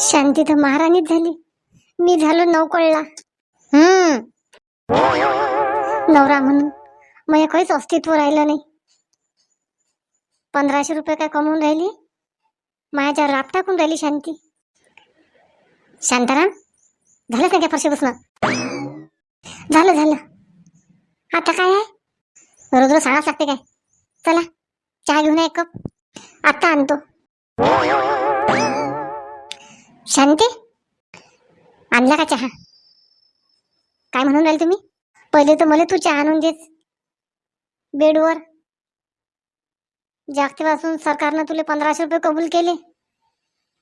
शांती तर महाराणीच झाली. मी झालो नवकळला हम्म. नवरा म्हणून. मग काहीच अस्तित्व राहिलं नाही. पंधराशे रुपये काय कमवून राहिली? माझ्या राप टाकून राहिली शांती. शांताराम झालं का काय फरशी बसणं? झालं झालं. आता काय आहे? रोज रोज सांगाच लागते काय? चला चहा घेऊन एक कप. आत्ता आणतो. शांती आणला का चहा? काय म्हणून राहिले तुम्ही? पहिले तर मला तू चहा आणून देच बेडवर. जागतेपासून सरकारनं तुला पंधराशे रुपये कबूल केले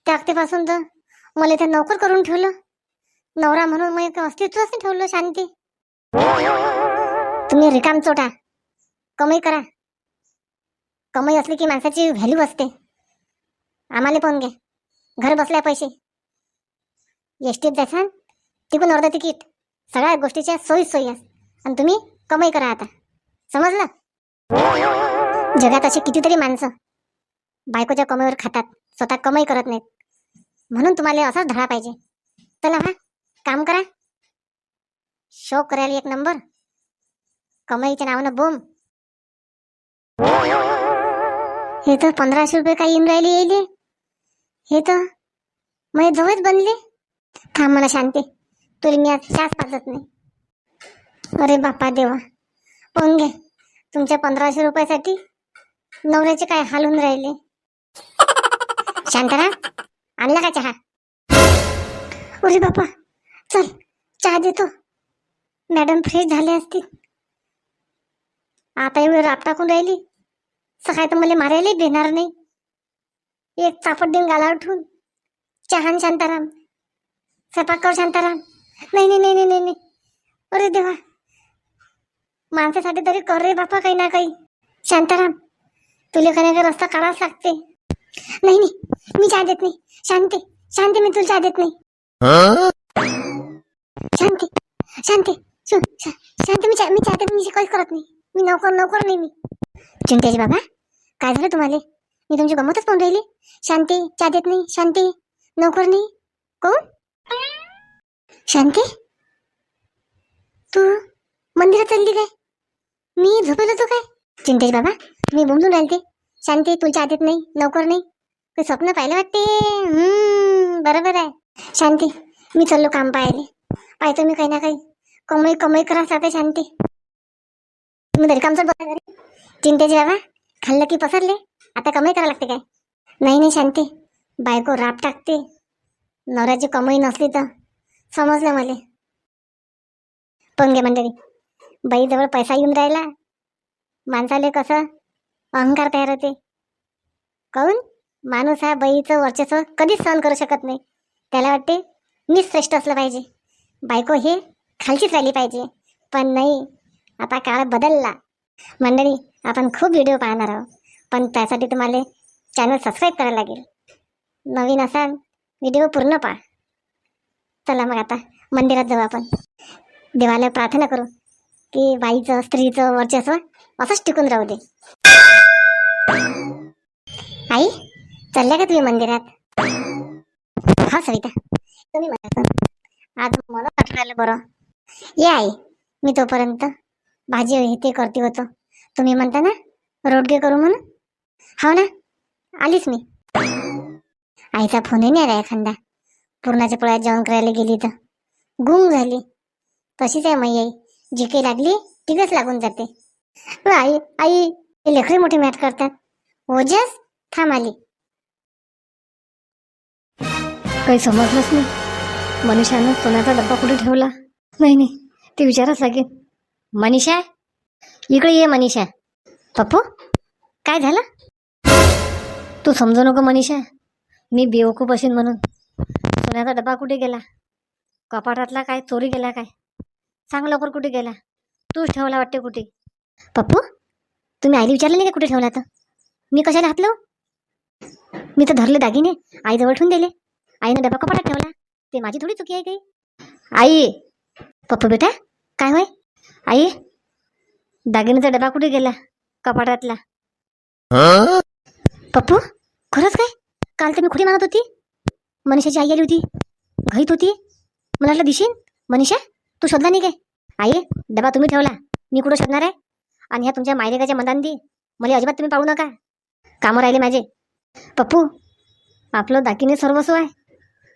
त्यागतेपासून तर मला ते नोकर करून ठेवलं. नवरा म्हणून मग अस्तित्वच नाही ठेवलं शांती. तुम्ही रिकाम चोटा. कमाई करा. कमाई असली की माणसाची व्हॅल्यू असते. आम्हाला पण घे. घर बसल्या पैसे. एसटीत जायचं तिकून अर्ध तिकीट. सगळ्या गोष्टीच्या सोयी सोयी आहेत आणि तुम्ही कमाई करा आता. समजलं? जगात असे कितीतरी माणसं बायकोच्या कमाईवर खातात स्वतः कमाई करत नाहीत. म्हणून तुम्हाला असाच धडा पाहिजे. चला हा काम करा. शो करायला एक नंबर. कमाईच्या नावानं बोम हे तर पंधराशे रुपये काही येऊन राहिले येईल हे तर मग जवळच बनले. थांब मला शांती. तुला मी आज चहाच पाजत नाही. अरे बापा देवा. पण घे. तुमच्या पंधराशे रुपयासाठी नवऱ्याचे काय हाल होऊन राहिले? शांतारा आणला का चहा? अरे बापा. चल चहा देतो. मॅडम फ्रेश झाले असतील. आता एवढं राप टाकून राहिली. सकाळी तर मला मारायला देणार नाही. एक चापट देऊन गाला उठून चहान शांताराम. स्वयंपाक कर शांताराम. नाही नाही नाही नाही नाही. नाही अरे देवा. माणसासाठी तरी कर रे बापा काही ना काही. शांताराम तुला काही ना रस्ता काढावाच लागते. नाही नाही. मी चहा देत नाही. शांती शांती मी तुला चहा देत नाही. शांती शांती. शांती मी चहा मी चहा देत मी काहीच करत नाही. मी नोकर नोकर नाही मी. चिंतेची बाबा काय झालं तुम्हाला? मी तुमची गमतच पाहून राहिली. शांती चा देत नाही. शांती नोकर नाही. कोण? शांती? तू मंदिरात चालली काय? मी झोपेल होतो काय? चिंतेश बाबा मी बोंबलून राहते शांती तुला चहा देत नाही. नोकर नाही. ते स्वप्न पाहिलं वाटते. हम्म, बरोबर आहे. शांती मी चाललो काम पाहायले. पाहतो मी काही ना काही. कमाई कमाई करा साथे शांती. तुम्ही तरी काम बघा चिंतेश बाबा खाल्लं की पसरले? आता कमाई करावं लागते काय? नाही नाही शांती. बायको राब टाकते. नवऱ्याची कमाई नसली तर समजलं मला. पंगे मंडळी बाईजवळ पैसा येऊन राहिला. माणसाले कसं अहंकार तयार होते. काऊन माणूस हा बाईचं वर्चस्व कधीच सहन करू शकत नाही. त्याला वाटते मीच श्रेष्ठ असलं पाहिजे. बायको हे खालचीच राहिली पाहिजे. पण नाही आता काळ बदलला. मंडळी आपण खूप व्हिडिओ पाहणार आहोत. पण त्यासाठी तुम्हाला चॅनल सबस्क्राईब करायला लागेल. नवीन असाल व्हिडिओ पूर्ण पहा. चला मग आता मंदिरात जाऊ आपण. देवाला प्रार्थना करू की बाईचं स्त्रीचं वर्चस्व असंच टिकून राहू दे. आई चालल्या का तुम्ही मंदिरात? हा सविता. तुम्ही म्हणा आज मला आठवलं बरं. ये आई मी तोपर्यंत भाजी हे ते करते होतो. तुम्ही म्हणता ना रोडगे करू म्हणून? हो ना? आलीच मी. आईचा फोनही नाही आला एखादा. पूर्णाच्या पोळ्यात जेवण करायला गेली तर. गुंग झाली. तशीच आहे मई आई. जी काही लागली तिकच लागून जाते. आई आई हे लेकरे मोठे मॅट करतात. ओजस थांब आली. काही समजलंच नाही. मनीषानं सोन्याचा डब्बा कुठे ठेवला? नाही नाही. ते विचाराच लागेल. मनीषा? इकडे ये मनीषा. पप्पू? काय झालं? तू समजू नको मनीषा. मी बेवकूफ असेन म्हणून. सोन्याचा डबा कुठे गेला? कपाटातला काय? चोरी गेला काय? सांग लवकर कुठे गेला? तूच ठेवला वाटते कुठे? पप्पू तुम्ही आईला विचारलं नाही का कुठे ठेवला तर मी कशाला हातलो? मी तर धरले दागिने. आईजवळ ठेवून दिले. आईनं डबा कपाटात ठेवला. ते माझी थोडी चुकी आहे काही? आई! पप्पू बेटा काय होय? आई दागिन्याचा डबा कुठे गेला? कपाटातला. पप्पू खरंच काय? काल तर मी खुडी मानत होती. मनीषाची आई आली होती. घरीत होती. मला वाटलं दिशीन. मनीषा तू शोधला नाही काय? आई डबा तुम्ही ठेवला. मी कुठं शोधणार आहे? आणि ह्या तुमच्या मायलेकाच्या मदांदी मला अजिबात तुम्ही पाळू नका. कामं राहिले माझे. पप्पू आपलं दागिने सर्वस्व आहे.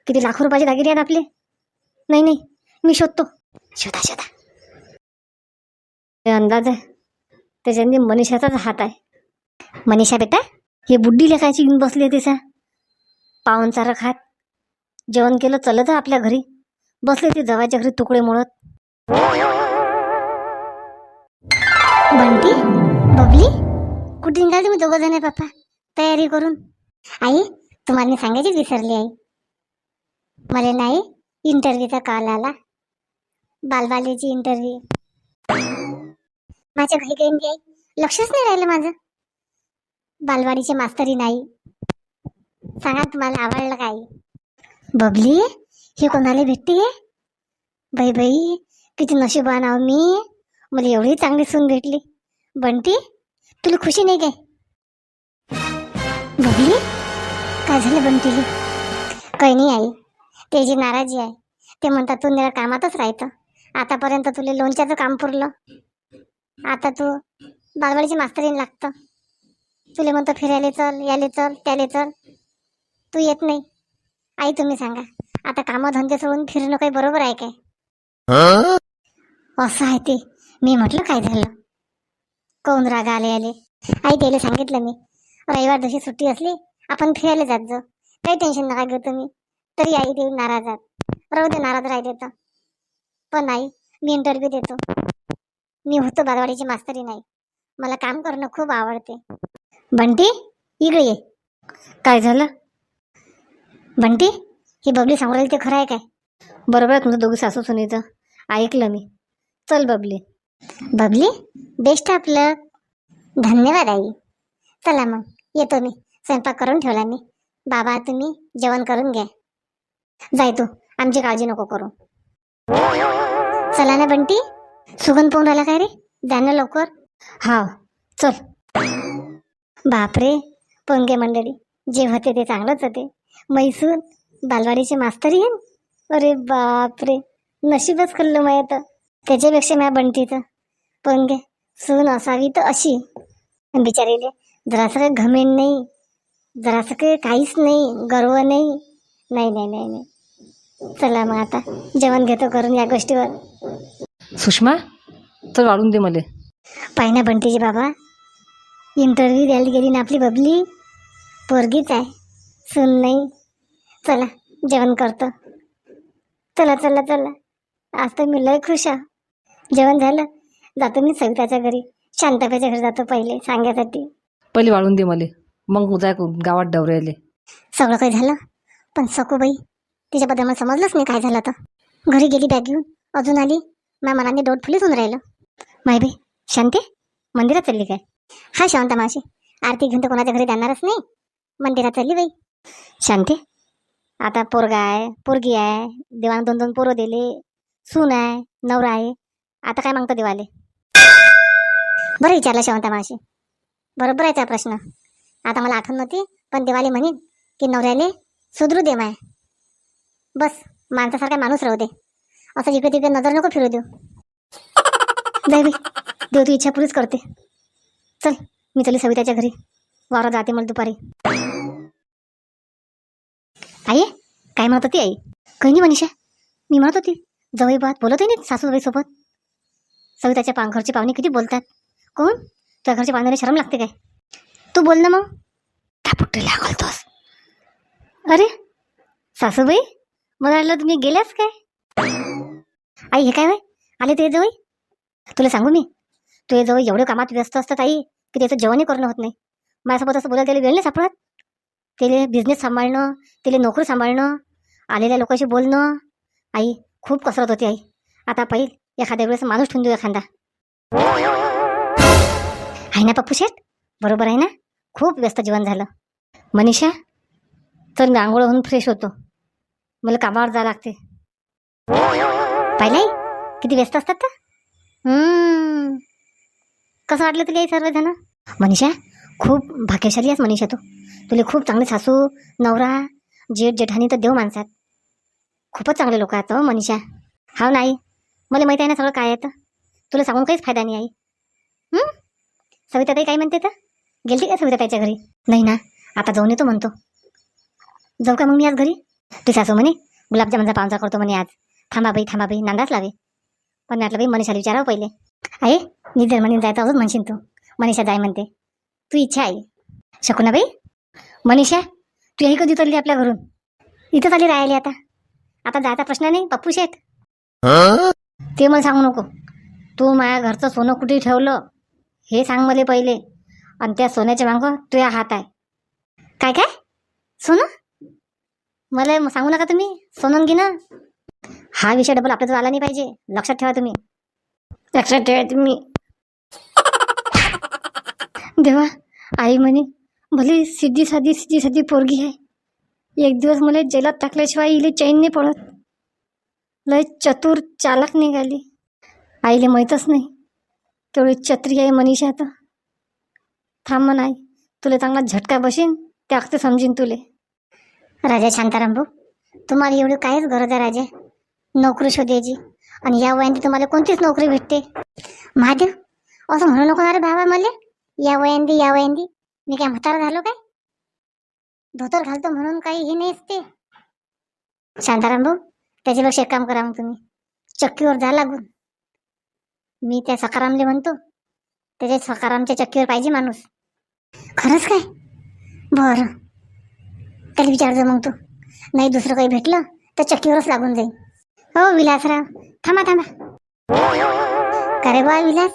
किती लाखो रुपयाचे दागिने आहेत आपले. नाही नाही मी शोधतो. शोधा शोधा. अंदाज आहे. त्याच्यानी मनीषाचाच हात आहे. मनीषा बेटा हे बुड्डी लेखायची येऊन बसली आहे तिचा पाहुणचारा खात. जेवण केलं चलत आपल्या घरी. बसले ते जवायच्या घरी तुकडे मुळत बंटी बबली कुठे निघाल तुम्ही दोघं जण पप्पा? तयारी करून. आई तुम्हाला मी सांगायचीच विसरली आई मला नाही इंटरव्ह्यूचा कॉल आला. बालबालेची इंटरव्ह्यू माझ्या घरी गेली आई लक्षच नाही राहिलं माझं. बालवाडीचे मास्तरी नाही. सांगा तुम्हाला आवडलं काही बबली हे कोणाला भेटते? बाई बाई किती नशिबान आहो हो मी. मला एवढी चांगली सून भेटली. बंटी तुला खुशी नाही काय? बबली काय झालं बंटीली? काही नाही आई. ते जी नाराजी आहे ते म्हणतात तू निरा कामातच राहायचं. आतापर्यंत तुला लोणच्याचं काम पुरलं. आता तू बालवाडीची मास्तरीन लागतं. तुला म्हणतो फिरायला चल याले चल त्याले चल. तू येत नाही. आई तुम्ही सांगा. आता कामं धंदे सोडून फिरणं काही बरोबर आहे काय? असं आहे ते. मी म्हटलं काय झालं? कोण राग आले आले? आई त्याला सांगितलं मी. रविवार जशी सुट्टी असली आपण फिरायला जात जाऊ. काही टेन्शन नका घेऊ तुम्ही. तरी आई देऊ नाराज आहात. राहू दे नाराज राहिले तर. पण आई मी इंटरव्ह्यू देतो. मी होतो बालवाडीची मास्तरी नाही. मला काम करणं खूप आवडते. बंटी इकडे ये. काय झालं? बंटी ही बबली सांगू राहिली ते खरं आहे काय? बरोबर आहे तुमचं दोघी सासू सुनीचं. ऐकलं मी. चल बबली. बबली बेस्ट आपलं. धन्यवाद आई. चला मग येतो मी. स्वयंपाक करून ठेवला मी. बाबा तुम्ही जेवण करून घ्या. जाय तू आमची काळजी नको करू. चला ना बंटी. सुगंध पाहून राहिला काय रे? जा ना लवकर. हा चल. बापरे पोंगे मंडळी जे होते ते चांगलंच होते. मैसूर बालवाडीचे मास्तरी आहे अरे बापरे नशीबच खुल्लं माय तर. त्याच्यापेक्षा माझ्या बंटीचं. पोंगे सून असावी तर अशी. बिचारीले जरासं काही घमेंड नाही. जरासं काही काहीच नाही गर्व नाही. नाही नाही नाही नाही. चला मग आता जेवण घेतो करून या गोष्टीवर. सुषमा चल वाढून दे मला. पाय ना बंटीजी बाबा. इंटरव्ह्यू द्यायला गेली ना आपली बबली? पोरगीच आहे. सून नाही. चला जेवण करतो. चला चला चला. आज तर मी लय खुश आहे. जेवण झालं. जातो मी सविताच्या घरी. शांताबाईच्या घरी जातो पहिले सांगायसाठी. पहिले वाढून दे मला. मग उद्या गावात डवऱ्याले सगळं काही झालं? पण सखूबाई तिच्याबद्दल मला समजलंच नाही काय झालं तर घरी गेली बॅग घेऊन. अजून आली. माझ्या मनाने डोट फुलीच होऊन राहिलं. माय बाई शांती? मंदिरात चालली काय? हा शांता मावशी. आरती घेऊन तर कोणाच्या घरी जाणारच नाही. मंदिरात चालली बाई. शांती? आता पोरगा आहे पोरगी आहे. देवानं दोन दोन पोरं दिले. सून आहे नवरा आहे. आता काय मागतं देवाले? बरं विचारलं शांता मावशी. बरोबर आहे त्या प्रश्न. आता मला आठवण नव्हती पण देवाले म्हणेन की नवऱ्याले सुधरू दे माय. बस माणसासारखा माणूस राहू दे. असं जिकडे तिकडे नजर नको फिरू देऊ. बाई देव तू इच्छा पुरीच करते. चल मी चली सविताच्या घरी. वावरात जाते मला दुपारी. आई काय म्हणत होती आई? काही नाही मनीषा. मी म्हणत होती जवळ बात बोलत आहे ना सासूबाई सोबत. सविताच्या पा घरचे पाहुणे किती बोलतात. कोण? तुझ्या घरच्या पाहुण्याला शरम लागते काय? तू बोल ना मग. टापुट्टी लागलतोस अरे सासूबाई मला वाटलं तुम्ही गेल्यास काय? आई हे काय वय आले ते जवळ? तुला सांगू मी? तुझे जवळ एवढे कामात व्यस्त असतात आई की त्याचं जेवणही करणं होत नाही. माझ्यासोबत असं बोलायला त्याला वेळ नाही सापडत. त्याला बिझनेस सांभाळणं त्याला नोकरी सांभाळणं आलेल्या लोकांशी बोलणं. आई खूप कसरत होती आई. आता पाहिजे एखाद्या वेळेस माणूस ठेवून देऊ एखादा. आहे ना पप्पू शेठ? बरोबर आहे ना? खूप व्यस्त जीवन झालं. मनीषा तर मी आंघोळ होऊन फ्रेश होतो. मला कामावर जावं लागते पाहिलं किती व्यस्त असतात तर? कसं वाटलं तुला हे सर्व जण? मनीषा खूप भाग्यशाली आहेस मनीषा तू. तुले खूप चांगले सासू नवरा जेठ जेठानी तर देव माणसात खूपच चांगले लोक आहेत हो मनीषा. हो नाही मला माहीत आहे ना सगळं काय येतं तुला सांगून काहीच फायदा नाही आई. सविताताई सविता काय म्हणते तर? गेलती का सविताताईच्या घरी? नाही ना आता जाऊन येतो म्हणतो. जाऊ का मग मी आज घरी? तू सासू म्हणे गुलाबजामचा पाहुणचा करतो म्हणे आज. थांबा बाई थांबा बाई नांदाच लावे. पण म्हटलं बाई मनीषाला विचारावं पहिले. आहे? मी जर म्हणून जायचं अजून म्हणशील तू? मनीषा जाय म्हणते. तू इच्छा आहे. शकू बाई? मनीषा तू यही कधी उतरली आपल्या घरून? इथंच आली राहिली आता. आता जायचा प्रश्न नाही पप्पू शेत ते मला सांगू नको. तू माझ्या घरचं सोनं कुठे ठेवलं हे सांग मला पहिले. आणि त्या सोन्याच्या मागं तुझ्या हात आहे. काय काय? सोनं? मला सांगू नका तुम्ही? सोनं घेणं? हा विषय डबल आपल्याजवळ आला नाही पाहिजे. लक्षात ठेवा तुम्ही. लक्षात ठेवा तुम्ही. देवा आई म्हणे भले सिद्धी साधी सिद्धी साधी पोरगी आहे. एक दिवस मला जेलात टाकल्याशिवाय इले चैन नाही पडत. लय चतुर चालक निघाली. आईले माहीतच नाही. तेवढी चत्री आहे मनीषा तर थांब म्हण आई तुला चांगला झटका बसेन ते अगदी समजीन तुले. राजा शांताराम भाऊ तुम्हाला एवढी काहीच गरज आहे राजा. नोकरी शोधायची आणि या वयाने तुम्हाला कोणतीच नोकरी भेटते? महादेव असं म्हणू नको अरे भावा बाबा मला. या वयांदी या वयांदी मी काय म्हातारा झालो काय? धोतर घालतो म्हणून काही हे नाही ते. शांताराम भाऊ त्याच्यापेक्षा एक काम करा मग तुम्ही. चक्कीवर जा लागून. मी त्या सकारामले म्हणतो त्याच्या सकारामच्या चक्कीवर पाहिजे माणूस. खरंच काय? बरं. त्याला विचारतो मग तू. नाही दुसरं काही भेटलं तर चक्कीवरच लागून जाईल हो विलासराव. थांबा थांबा. अरे बा विलास?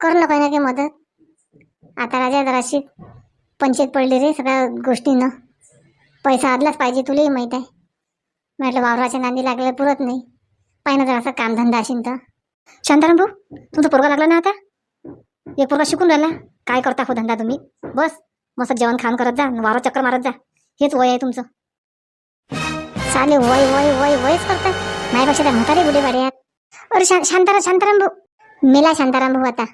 कर ना काही ना काही मदत? आता राजा जराशी पंचायत पडली रे सगळ्या गोष्टीनं. पैसा आदलाच पाहिजे तुलाही माहीत आहे. म्हटलं वावराच्या नांदी लागल्या पुरत नाही. पाहिजे जरासा कामधंदा असेल तर. शांताराम भाऊ तुमचा पोरगा लागला ना आता? एक पोरगा शिकून राहिला. काय करता हो धंदा तुम्ही? बस मस्त जेवण खाण करत जा वावर चक्कर मारत जा. हेच वय आहे तुमचं. चाले वय वय वय वयच करता माझ्यापेक्षा त्या म्हातारे बुडे बरे आहेत अरे शा शांताराम शांताराम भाऊ मेला शांताराम भाऊ आता.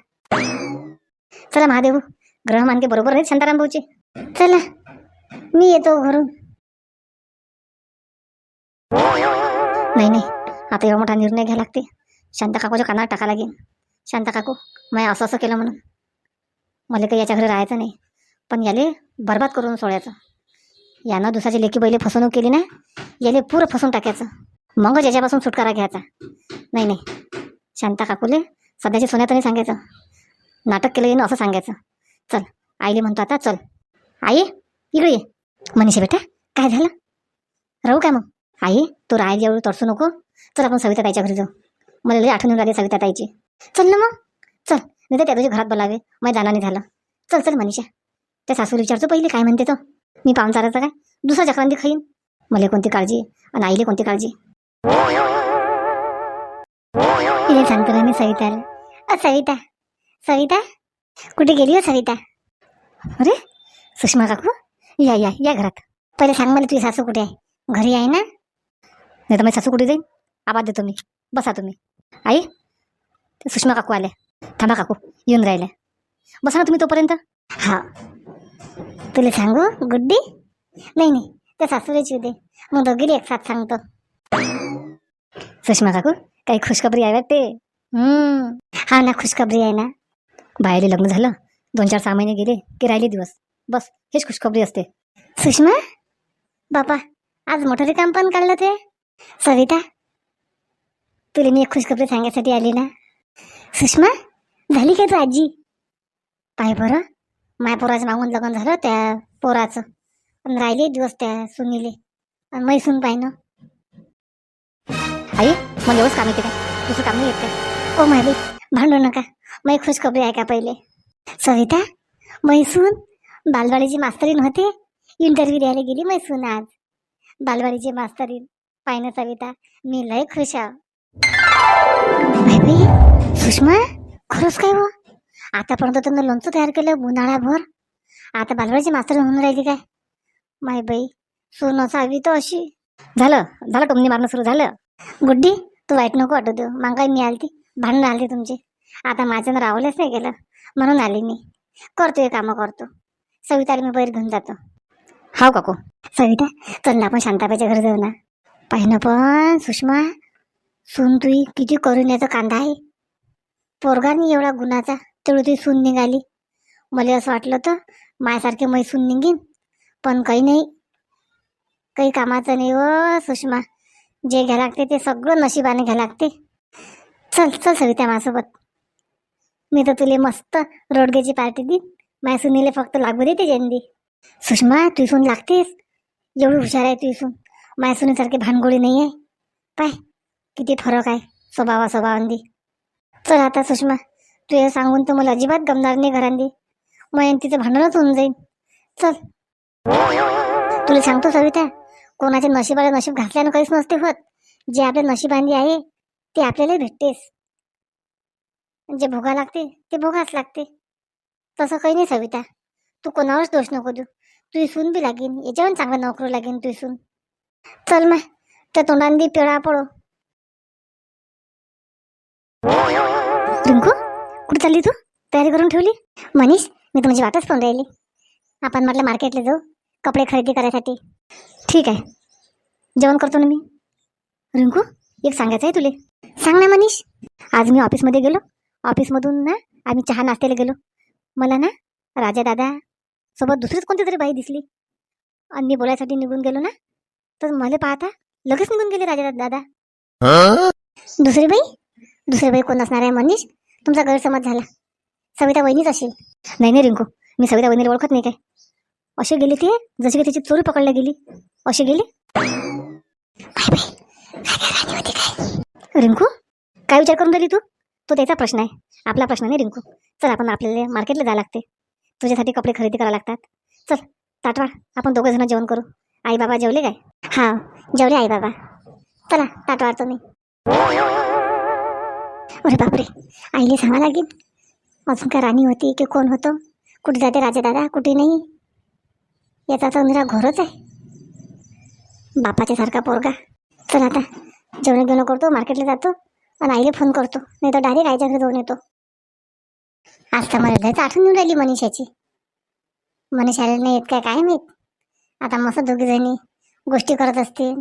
चला महादेव ग्रह मानके बरोबर आहेत शांताराम भाऊचे चला मी येतो घरून. नाही नाही आता एवढा मोठा निर्णय घ्यायला लागते. शांता काकूच्या कानावर टाका लागेल. शांता काकू मी असं असं केलं म्हणून. मला काही याच्या घरी राहायचं नाही. पण याले बरबाद करून सोडायचं. यानं दुसऱ्याची लेकी बैले फसवणूक केली ना याले पुरं फसून टाकायचं. मगच याच्यापासून सुटकारा घ्यायचा? नाही नाही. शांता काकूले सध्याची सोन्यात नाही सांगायचं. नाटक केलं येणं असं सांगायचं. चल आईले म्हणतो आता चल. आई इकडे ये. मनीषा बेटा काय झालं? राहू काय मग? आई तू राहायला एवढं तडसू नको. चल आपण सविता ताईच्या घरी जाऊ. मला लई आठवण राहिली सविता ताईची. चल ना मग. चल नाही तर त्या तुझ्या घरात बोलावे. मग जाणं नाही झालं. चल चल मनीषा. त्या सासूला विचारतो पहिले काय म्हणते तो. मी पाहुणचाराचं काय? दुसरा चक्रांती खाईन. मला कोणती काळजी? आणि आईले कोणती काळजी? तिला सांगतो ना मी सविताला. अ सविता. सविता? कुठे गेली हो सविता? अरे सुषमा काकू? या या या घरात. पहिले सांग मला तुझी सासू कुठे आहे? घरी आहे ना? नाही तर माझी सासू कुठे जाईन? आवाज देतो मी. बसा तुम्ही. आई ते सुषमा काकू आल्या. थांबा काकू येऊन राहिल्या. बसा ना तुम्ही तोपर्यंत. हा. तुला सांगू गुड्डी? नाही नाही. त्या सासूलाच येऊ दे. मग दोघीला एक साथ सांगतो. सुषमा काकू काही खुशखबरी आहे वाटते? हा ना खुशखबरी आहे ना. बाहेरले लग्न झालं दोन चार सहा महिने गेले की राहिले दिवस. बस हेच खुशखबरी असते. सुषमा? बापा आज मोठं काम पण काढलं ते. सविता तुला मी एक खुशखबरी सांगायसाठी आली ना. सुषमा झाली काय तू आजी? पाय बरं माय पोराचं मागून लग्न झालं त्या पोराचं. पण राहिले दिवस त्या सुनीले. आणि मैसून पाहिनं. आई मला एवढंच काम येते काय दुसरं काम नाही येते ओ माय भांडू नका मग खुश खबरी आहे का पहिले। सविता मैसून बालवाडीची मास्तरीन होते इंटरव्ह्यू द्यायला गेली मैसून आज। बालवाडीची मास्तरीन पाहिनं सविता मी लय खुश आहो सुषमा खरंच काय हो आतापर्यंत तुम्ही लोणचं तयार केलं उन्हाळ्याभर आता बालवाडीची मास्तरीन होऊन राहिली काय? माय बाई सोनं सावी तर अशी। झालं झालं टोमणी मारणं सुरू झालं। गुड्डी तू वाईट नको वाटू देऊ. काय मी आलती भांडण आलती तुमची. आता माझ्यानं राहुलच नाही गेलं. म्हणून आली मी. करतो हे कामं करतो सविताला मी बाहेर घेऊन जातो. हाव काकू. सविता चल ना आपण शांताबाईच्या घरी जाऊ ना. पाहिनं पण सुषमा सून तुई किती करून याचा कांदा आहे. पोरगा नाही एवढा गुणाचा तेवढी तुझी सून निघाली. मला असं वाटलं होतं माझ्यासारखे मै सून निघीन. पण काही नाही. काही कामाचं नाही व सुषमा. जे घ्या लागते ते सगळं नशिबाने घ्या लागते. चल चल सविता माझ्यासोबत. मी तर तुले मस्त रोडगेची पार्टी देईन. माझ्या सुनीले फक्त लागू दे ते जयंती सुषमा तू इसून लागतेस? एवढी हुशार आहे तू इसून माझ्या सुनीसारखी भानगोळी नाही आहे पाय किती फरक आहे स्वभावा स्वभावांदी. चल आता सुषमा तू हे सांगून तर मला अजिबात गमणार नाही घरांदी. मग तिचं भांडणच होऊन जाईल चल. तुला सांगतो सविता कोणाच्या नशिबाला नशीब घातल्यानं काहीच नसते होत. जे आपल्या नशिबांनी आहे ते आपल्याला भेटतेस जे भोगा लागते ते भोगाच लागते. तसं काही नाही सविता. तू कोणावरच दोष नको देऊ. तू इसून बी लागेन. याच्यावर चांगला नोकरी लागेन तू इसून चल मग त्या तोंडांनी पेळा पडो रिंकू कुठे चालली तू? तयारी करून ठेवली? मनीष मी तुमची वाटच पण राहिली. आपण म्हटलं मार्केटला जाऊ. कपडे खरेदी करायसाठी. ठीक आहे. जेवण करतो ना मी. रिंकू एक सांगायचं आहे तुले. सांग ना मनीष. आज मी ऑफिसमध्ये गेलो. ऑफिसमधून ना आम्ही चहा नाश्त्याला गेलो. मला ना राजा दादा सोबत दुसरीच कोणती तरी बाई दिसली. आणि मी बोलायसाठी निघून गेलो ना. तर मला पाहता लगेच निघून गेले राजा दादा. दुसरी बाई? दुसरी बाई कोण असणार आहे मनीष? तुमचा गैरसमज झाला. सविता वहिनीच असेल. नाही नाही रिंकू. मी सविता वहिनीला ओळखत नाही काय. असे गेले ते जशी काही त्याची चोरी पकडल्या गेली. असे गेले? रिंकू काय विचार करून राहिली तू? तो त्याचा प्रश्न आहे. आपला प्रश्न नाही रिंकू. चल आपण आपल्याला मार्केटला जावं लागते. तुझ्यासाठी कपडे खरेदी करावे लागतात. चल ताटवाड आपण दोघं जण जेवण करू. आई बाबा जेवले काय? हा जेवले आई बाबा चला ताटवाड तुम्ही अरे बापरे आईले सांगा लागेल. अजून काय राणी होती की कोण होतं? कुठे जाते राजा दादा कुठे नाही? याचा तर निरा घोरच आहे. बापाच्या सारखा पोरगा. चल आता जेवण घेणं करतो मार्केटला जातो आणि आईला फोन करतो. नाही तर डायरेक्ट आईच्या घरी जाऊन येतो. आज तर मला जायचं आठवण येऊन राहिली मनीषाची. मनीषाला नाही येत काय काय माहीत? आता मस्त दोघीजणी गोष्टी करत असतील.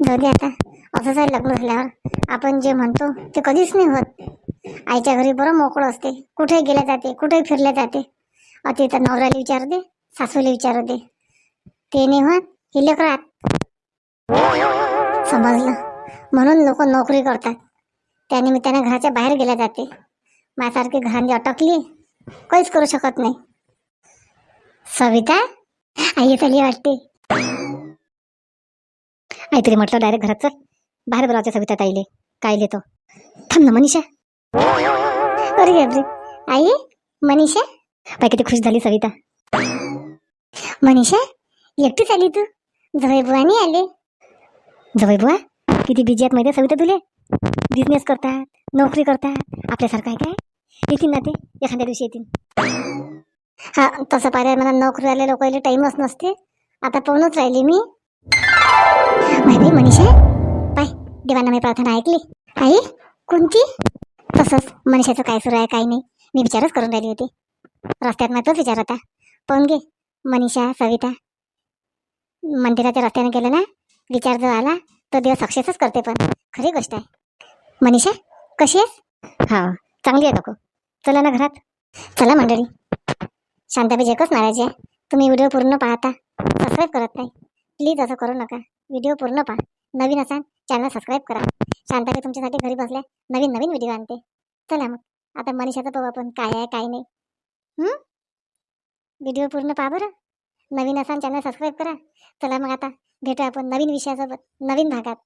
जाऊ दे आता. असंच आहे लग्न झाल्यावर आपण जे म्हणतो ते कधीच नाही होत. आईच्या घरी बरं मोकळं असते. कुठे गेल्या जाते कुठे फिरल्या जाते. अति तर नवऱ्याला विचारते दे. सासूला विचारू दे. ते नाही होत हे लेकरात समजलं. म्हणून लोक नोकरी करतात. त्यानिमित्ताने घराच्या बाहेर गेल्या जाते. माझ्यासारखी घरांनी अटकली काहीच करू शकत नाही. सविता आई चाली वाटते. आई तरी म्हटलं डायरेक्ट घरात चल. बाहेर बोलावते सविता ताईले. काय लिहितो? थांब ना मनीषा. अरे आई मनीषा. बाय किती खुश झाली सविता. मनीषा एकटीच आली तू. जवळ बुवा नाही आले. जवळ बुवा किती बिजी आहेत माहिती आहे सविता तुले? बिझनेस करतात नोकरी करतात. आपल्यासारखं आहे काय? येतील ना ते? एखाद्या दिवशी येतील. हा तसं पाहिलं मला नोकरी आले लोकांना टाईमच नसते. आता पाहूनच राहिली मी. माहिती मनीषा. पाय देवांना मी प्रार्थना ऐकली. आई कोणती? तसंच मनीषाचं काय सुरू आहे काय नाही. मी विचारच करून राहिली होती. रस्त्यात मात्र विचार होता. पाहून घे. मनीषा सविता मंदिराच्या रस्त्याने गेलं ना? विचार जो आला तो देव सक्सेसच करते पण. खरी गोष्ट आहे. मनीषा कशी आहेस? हा. चांगली आहे काकू चला ना घरात. चला मंडळी. शांताबाई एकच नाराजी आहे. तुम्ही व्हिडिओ पूर्ण पाहता. सबस्क्राईब करत नाही. प्लीज असं करू नका. व्हिडिओ पूर्ण पहा. नवीन असाल चॅनल सबस्क्राईब करा. शांताबाई तुमच्यासाठी घरी बसल्या नवीन नवीन व्हिडिओ आणते. चला मग. आता मनीषाचं पाहू आपण काय आहे काय नाही? व्हिडिओ पूर्ण पहा बरं. नवीन असाल चॅनल सबस्क्राईब करा. चला मग आता भेटू आपण नवीन विषयासोबत नवीन भागात.